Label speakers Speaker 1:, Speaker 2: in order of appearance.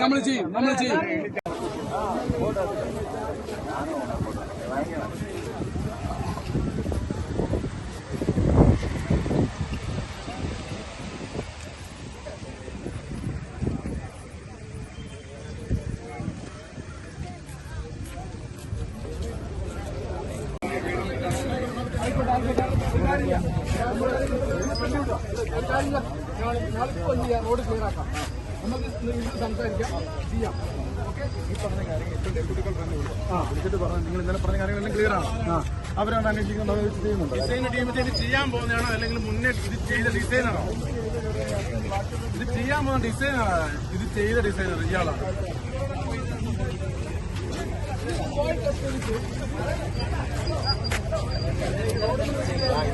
Speaker 1: നമ്മൾ ചെയ്യും നമ്മൾ ചെയ്യും റോഡ് സംസാരിക്കാം
Speaker 2: വിളിച്ചിട്ട് പറഞ്ഞു നിങ്ങൾ ഇന്നലെ പറഞ്ഞ കാര്യങ്ങളെല്ലാം ക്ലിയർ ആണ് അവരാണ് അന്വേഷിക്കുന്നത് ഡിസൈൻ ടീം ചെയ്യാൻ പോകുന്നതാണോ അല്ലെങ്കിൽ മുന്നേ ഇത് ചെയ്ത ഡിസൈനറോ ഇത് ചെയ്യാൻ പോകുന്ന ഡിസൈനറാണ് ഇത് ചെയ്ത ഡിസൈനർ ഇയാളാണ്